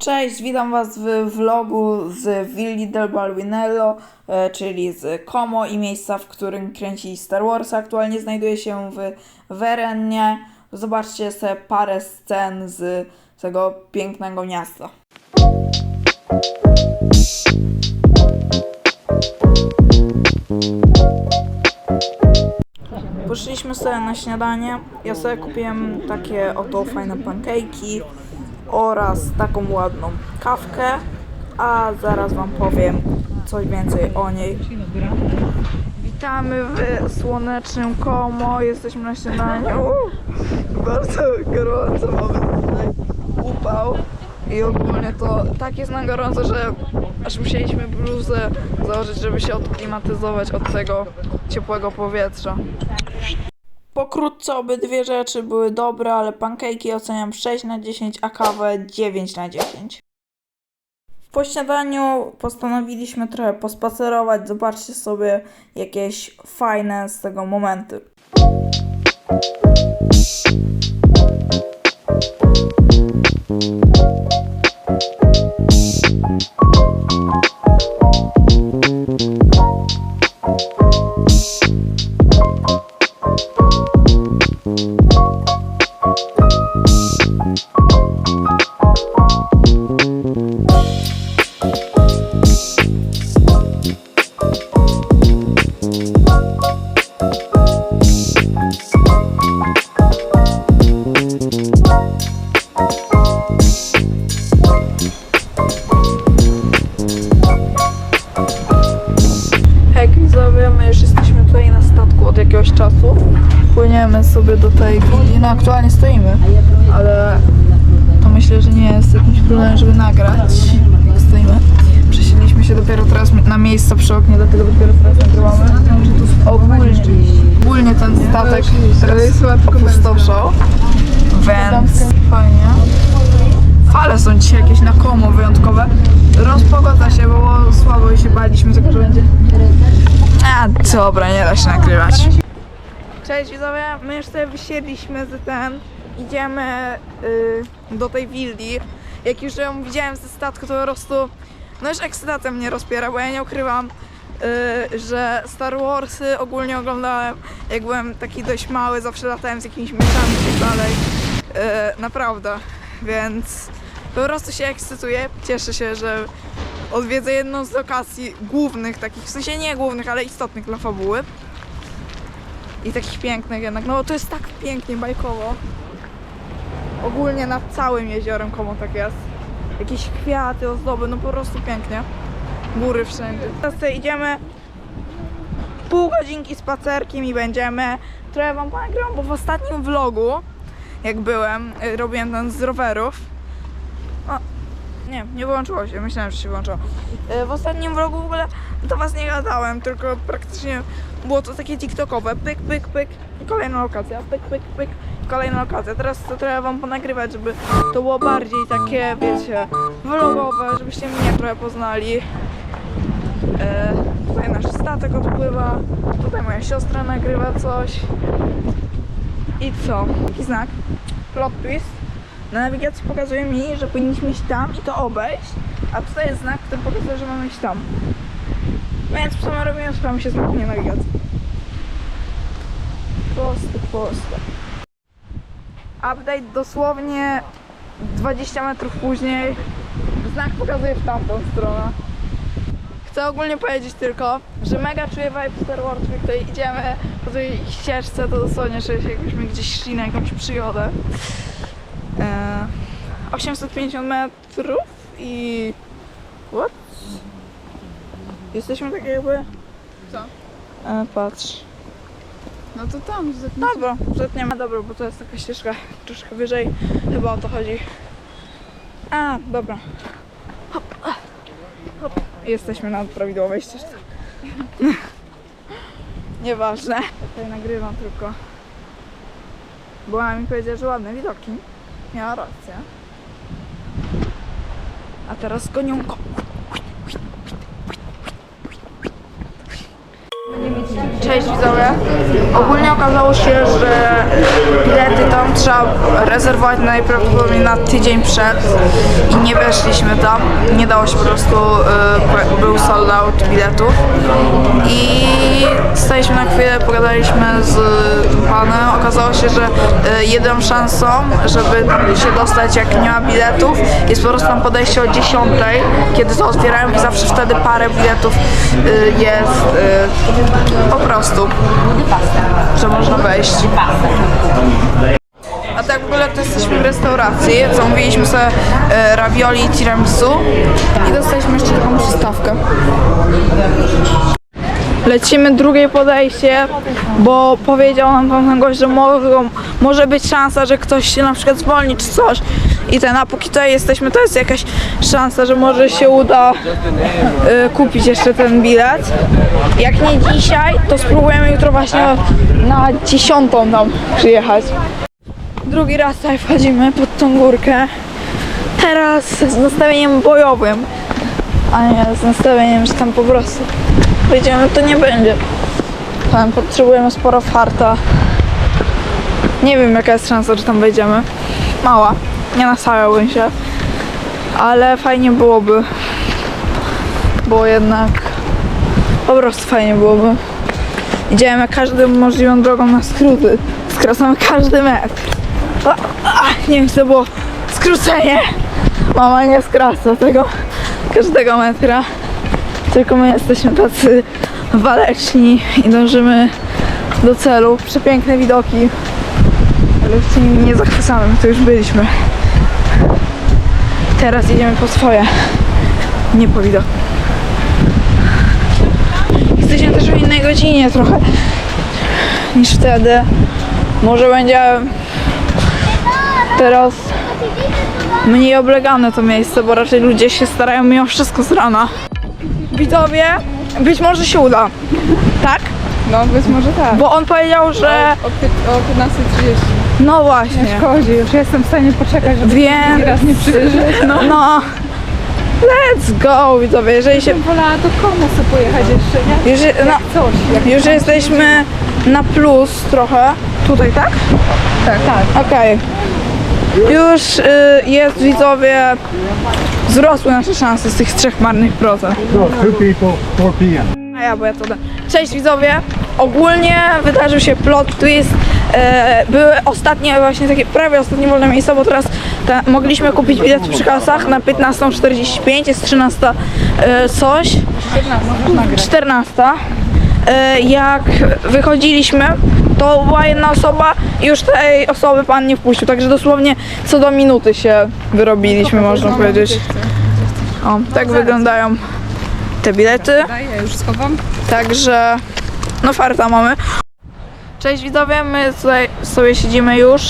Cześć, witam Was w vlogu z Willi del Balvinello, e, czyli z Como i miejsca, w którym kręci Star Wars. Aktualnie znajduję się w Werennie. Zobaczcie sobie parę scen z tego pięknego miasta. Poszliśmy sobie na śniadanie. Ja sobie kupiłem takie oto fajne pankejki oraz taką ładną kawkę, a zaraz Wam powiem coś więcej o niej. Witamy w słonecznym Como, jesteśmy na śniadaniu. Bardzo gorąco, mamy tutaj upał i ogólnie to tak jest na gorąco, że aż musieliśmy bluzę założyć, żeby się odklimatyzować od tego ciepłego powietrza. Pokrótce obydwie rzeczy były dobre, ale pankejki oceniam 6 na 10, a kawę 9 na 10. Po śniadaniu postanowiliśmy trochę pospacerować, zobaczcie sobie jakieś fajne z tego momenty. Hej przy oknie, dlatego dopiero teraz nagrywamy. Ogólnie, ogólnie ten statek teraz opustoszał, więc fajnie. Fale są dzisiaj jakieś na komu wyjątkowe. Rozpogoda się, bo było słabo i się baliśmy tego, że będzie. A dobra, nie da się nagrywać. Cześć widzowie, my już sobie wysiedliśmy z ten. Idziemy y, do tej willi. Jak już ją widziałem ze statku, to po prostu. No już ekscytacja mnie rozpiera, bo ja nie ukrywam, y, że Star Warsy ogólnie oglądałem. Jak byłem taki dość mały, zawsze latałem z jakimiś myszami i tak dalej. Y, naprawdę. Więc po prostu się ekscytuję. Cieszę się, że odwiedzę jedną z lokacji głównych, takich, w sensie nie głównych, ale istotnych dla fabuły. I takich pięknych jednak. No to jest tak pięknie, bajkowo. Ogólnie nad całym jeziorem komu tak jest. Jakieś kwiaty, ozdoby, no po prostu pięknie. Góry wszędzie. Teraz idziemy pół godzinki spacerkiem i będziemy. Trochę wam nagrywam, bo w ostatnim vlogu, jak byłem, y, robiłem ten z rowerów. Nie, nie wyłączyło się, myślałem, że się włączyło. Y, W ostatnim vlogu w ogóle do was nie gadałem, tylko praktycznie było to takie tiktokowe. Pyk, pyk, pyk kolejna lokacja. Pyk, pyk, pyk kolejna lokacja. Teraz to trzeba wam ponagrywać, żeby to było bardziej takie, wiecie, vlogowe, żebyście mnie trochę poznali. E, tutaj nasz statek odpływa, tutaj moja siostra nagrywa coś. I co? Jaki znak? Plot twist. Na nawigacji pokazuje mi, że powinniśmy iść tam i to obejść, a tutaj jest znak, który pokazuje, że mamy iść tam. Więc co my robimy? Słuchamy się znaku nie nawigacji. Proste, proste. Update dosłownie 20 metrów później. Znak pokazuje w tamtą stronę. Chcę ogólnie powiedzieć tylko, że mega czuję vibe Star Wars, jak tutaj idziemy po tej ścieżce, to dosłownie czuję się jakbyśmy gdzieś szli na jakąś przygodę. E, 850 metrów i... What? Jesteśmy tak jakby... Co? E, patrz. No to tam zetniemy. Dobra, zetniemy. Dobra, bo to jest taka ścieżka troszkę wyżej. Chyba o to chodzi. A, dobra. Hop, hop. Jesteśmy na prawidłowej ścieżce. Nieważne. Tutaj nagrywam tylko. Bo mama mi powiedziała, że ładne widoki. Miała rację. A teraz gonią ko. Cześć widzowie. Ogólnie okazało się, że bilety tam trzeba rezerwować najprawdopodobniej na tydzień przed i nie weszliśmy tam. Nie dało się po prostu, y, był sold out biletów i staliśmy na chwilę, pogadaliśmy z panem. Okazało się, że y, szansą, żeby tam się dostać jak nie ma biletów jest po prostu tam podejście o 10, kiedy to otwierają i zawsze wtedy parę biletów y, jest y, że można wejść. A tak w ogóle to jesteśmy w restauracji, zamówiliśmy sobie e, ravioli i tiramisu i dostaliśmy jeszcze taką przystawkę. Lecimy drugie podejście, bo powiedział nam ten gość, że mogą, może być szansa, że ktoś się na przykład zwolni czy coś. I ten, a póki tutaj jesteśmy, to jest jakaś szansa, że może się uda y, kupić jeszcze ten bilet. Jak nie dzisiaj, to spróbujemy jutro właśnie na dziesiątą tam przyjechać. Drugi raz tutaj wchodzimy pod tą górkę. Teraz z nastawieniem bojowym, a nie z nastawieniem, że tam po prostu wejdziemy, to nie będzie. Tam potrzebujemy sporo farta. Nie wiem jaka jest szansa, że tam wejdziemy. Mała. Nie nastawiałbym się. Ale fajnie byłoby. Bo jednak po prostu fajnie byłoby. Idziemy każdą możliwą drogą na skróty. Skracamy każdy metr. A, a, nie wiem, to było skrócenie. Mama nie skraca tego każdego metra. Tylko my jesteśmy tacy waleczni i dążymy do celu. Przepiękne widoki. Ale się nimi nie zachwycamy, to już byliśmy. Teraz jedziemy po swoje. Nie po widok. Jesteśmy też w innej godzinie trochę niż wtedy. Może będzie teraz mniej oblegane to miejsce, bo raczej ludzie się starają mimo wszystko z rana. Widzowie, być może się uda. Tak? No być może tak. Bo on powiedział, że O, pie- o 15.30. no właśnie. Szkodzi, już jestem w stanie poczekać, żeby Więc raz nie przyjrzeć. no, no. Let's go, widzowie, jeżeli się Wolała do komu sobie pojechać jeszcze, nie? już, no, Coś. Jak już jesteśmy na plus trochę. Tutaj, tak? tak, tak. Okej. Już y, jest widzowie. Wzrosły nasze szanse z tych trzech marnych procent. So two people, 4 p.m. A ja, bo ja to dam. Cześć widzowie. Ogólnie wydarzył się plot twist. E, były ostatnie właśnie takie prawie ostatnie wolne miejsca, bo teraz te, mogliśmy kupić bilet przy kasach na 15.45, jest 13 e, coś. 14. E, jak wychodziliśmy, to była jedna osoba i już tej osoby pan nie wpuścił, także dosłownie co do minuty się wyrobiliśmy, można powiedzieć. O, tak wyglądają te bilety. Daj, ja już schowam. Także no farta mamy. Cześć widzowie, my tutaj sobie siedzimy już.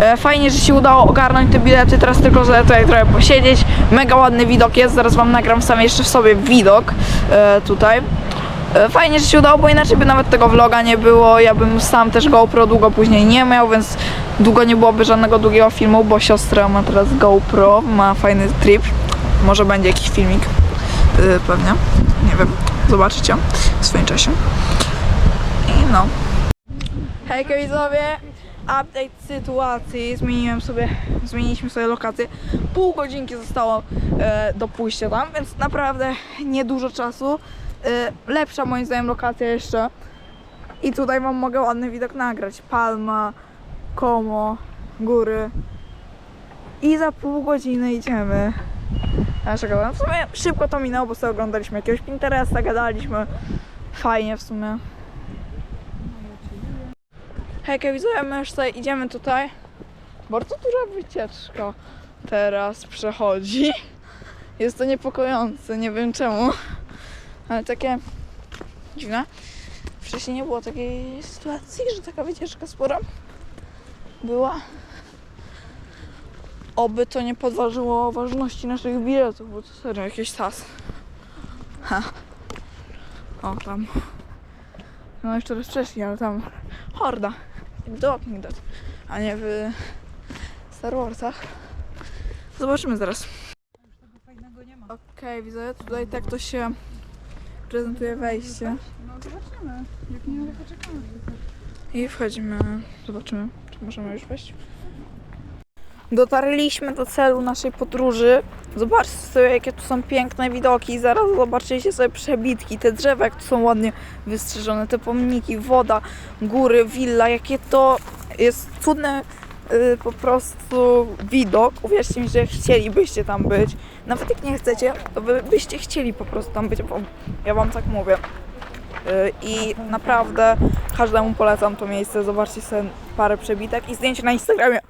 E, Fajnie, że się udało ogarnąć te bilety, teraz tylko że tutaj trochę posiedzieć. Mega ładny widok jest, zaraz wam nagram sam jeszcze w sobie widok e, tutaj. E, Fajnie, że się udało, bo inaczej by nawet tego vloga nie było. Ja bym sam też GoPro długo później nie miał, więc długo nie byłoby żadnego długiego filmu, bo siostra ma teraz GoPro, ma fajny trip. Może będzie jakiś filmik, yy, pewnie. Nie wiem, zobaczycie w swoim czasie. I no. Hejka widzowie, update sytuacji. Zmieniłem sobie, zmieniliśmy sobie lokację. Pół godzinki zostało e, do pójścia tam, więc naprawdę niedużo czasu. E, lepsza moim zdaniem lokacja jeszcze. I tutaj wam mogę ładny widok nagrać. Palma, Komo, góry. I za pół godziny idziemy. Gadam. W sumie szybko to minęło, bo sobie oglądaliśmy jakiegoś Pinteresta, gadaliśmy. Fajnie w sumie. Hejka widzowie, my już tutaj idziemy tutaj. Bardzo duża wycieczka teraz przechodzi. Jest to niepokojące, nie wiem czemu. Ale takie dziwne. Wcześniej nie było takiej sytuacji, że taka wycieczka spora była. Oby to nie podważyło ważności naszych biletów, bo to serio jakiś sas. Ha. O, tam. No jeszcze raz wcześniej, ale tam horda. Jak The Walking a nie w Star Warsach. Zobaczymy zaraz. Okej, widzę, tutaj tak to się prezentuje wejście. No zobaczymy. Jak nie, to poczekamy. I wchodzimy. Zobaczymy, czy możemy już wejść. Dotarliśmy do celu naszej podróży. Zobaczcie sobie, jakie tu są piękne widoki. Zaraz zobaczycie sobie przebitki, te drzewa, jak tu są ładnie wystrzeżone, te pomniki, woda, góry, willa, jakie to jest cudne y, po prostu widok. Uwierzcie mi, że chcielibyście tam być. Nawet jak nie chcecie, to wy byście chcieli po prostu tam być, bo ja wam tak mówię. Y, I naprawdę każdemu polecam to miejsce. Zobaczcie sobie parę przebitek i zdjęcie na Instagramie.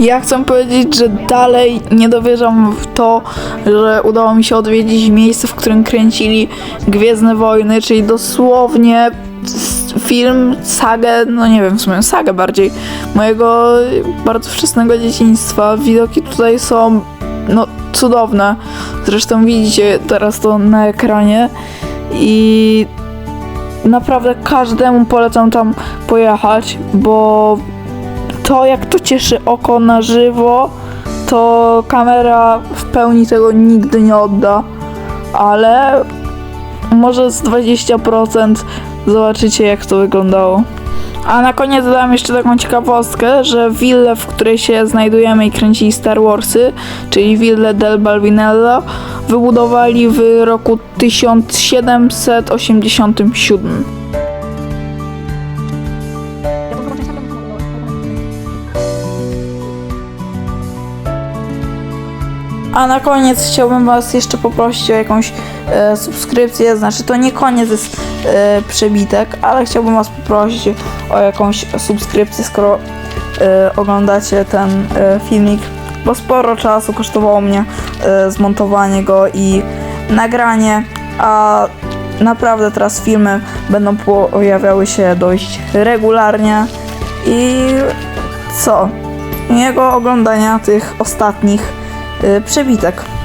Ja chcę powiedzieć, że dalej nie dowierzam w to, że udało mi się odwiedzić miejsce, w którym kręcili Gwiezdne Wojny, czyli dosłownie film, sagę, no nie wiem, w sumie sagę bardziej, mojego bardzo wczesnego dzieciństwa. Widoki tutaj są, no, cudowne. Zresztą widzicie teraz to na ekranie i naprawdę każdemu polecam tam pojechać, bo to jak to cieszy oko na żywo, to kamera w pełni tego nigdy nie odda, ale może z 20% zobaczycie jak to wyglądało. A na koniec dodam jeszcze taką ciekawostkę, że willę, w której się znajdujemy i kręcili Star Warsy, czyli willę del Balvinello, wybudowali w roku 1787. A na koniec chciałbym Was jeszcze poprosić o jakąś e, subskrypcję. Znaczy, to nie koniec jest e, przebitek, ale chciałbym Was poprosić o jakąś subskrypcję, skoro e, oglądacie ten e, filmik, bo sporo czasu kosztowało mnie e, zmontowanie go i nagranie, a naprawdę teraz filmy będą pojawiały się dość regularnie i co? Miłego oglądania tych ostatnich y, przebitek.